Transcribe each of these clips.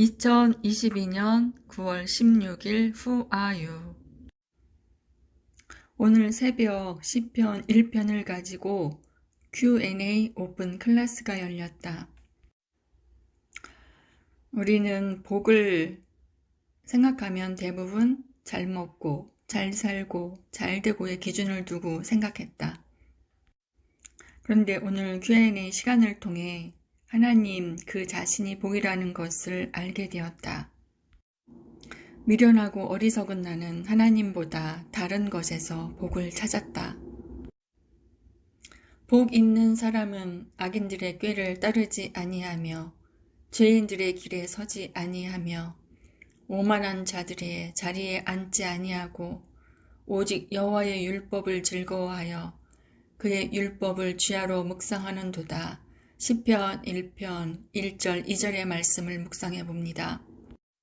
2022년 9월 16일 후아유 오늘 새벽 10편 1편을 가지고 Q&A 오픈 클래스가 열렸다. 우리는 복을 생각하면 대부분 잘 먹고 잘 살고 잘 되고의 기준을 두고 생각했다. 그런데 오늘 Q&A 시간을 통해 하나님 그 자신이 복이라는 것을 알게 되었다. 미련하고 어리석은 나는 하나님보다 다른 것에서 복을 찾았다. 복 있는 사람은 악인들의 꾀를 따르지 아니하며 죄인들의 길에 서지 아니하며 오만한 자들의 자리에 앉지 아니하고 오직 여호와의 율법을 즐거워하여 그의 율법을 쥐하로 묵상하는도다. 10편 1편 1절 2절의 말씀을 묵상해 봅니다.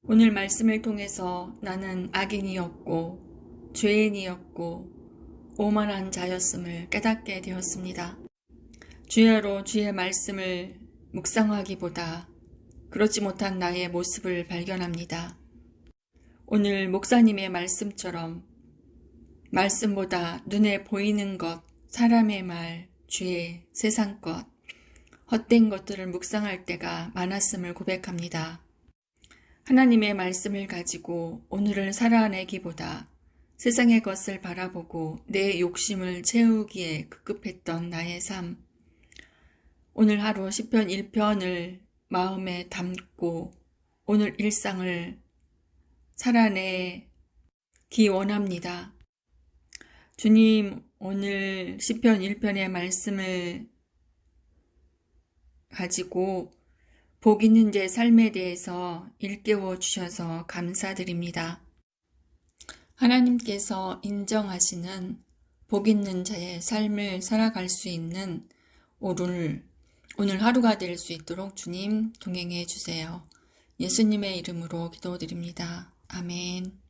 오늘 말씀을 통해서 나는 악인이었고 죄인이었고 오만한 자였음을 깨닫게 되었습니다. 주야로 주의 말씀을 묵상하기보다 그렇지 못한 나의 모습을 발견합니다. 오늘 목사님의 말씀처럼 말씀보다 눈에 보이는 것, 사람의 말, 죄, 세상 것, 헛된 것들을 묵상할 때가 많았음을 고백합니다. 하나님의 말씀을 가지고 오늘을 살아내기보다 세상의 것을 바라보고 내 욕심을 채우기에 급급했던 나의 삶. 오늘 하루 10편 1편을 마음에 담고 오늘 일상을 살아내기 원합니다. 주님, 오늘 10편 1편의 말씀을 가지고 복 있는 제 삶에 대해서 일깨워 주셔서 감사드립니다. 하나님께서 인정하시는 복 있는 자의 삶을 살아갈 수 있는 오늘, 오늘 하루가 될 수 있도록 주님 동행해 주세요. 예수님의 이름으로 기도드립니다. 아멘.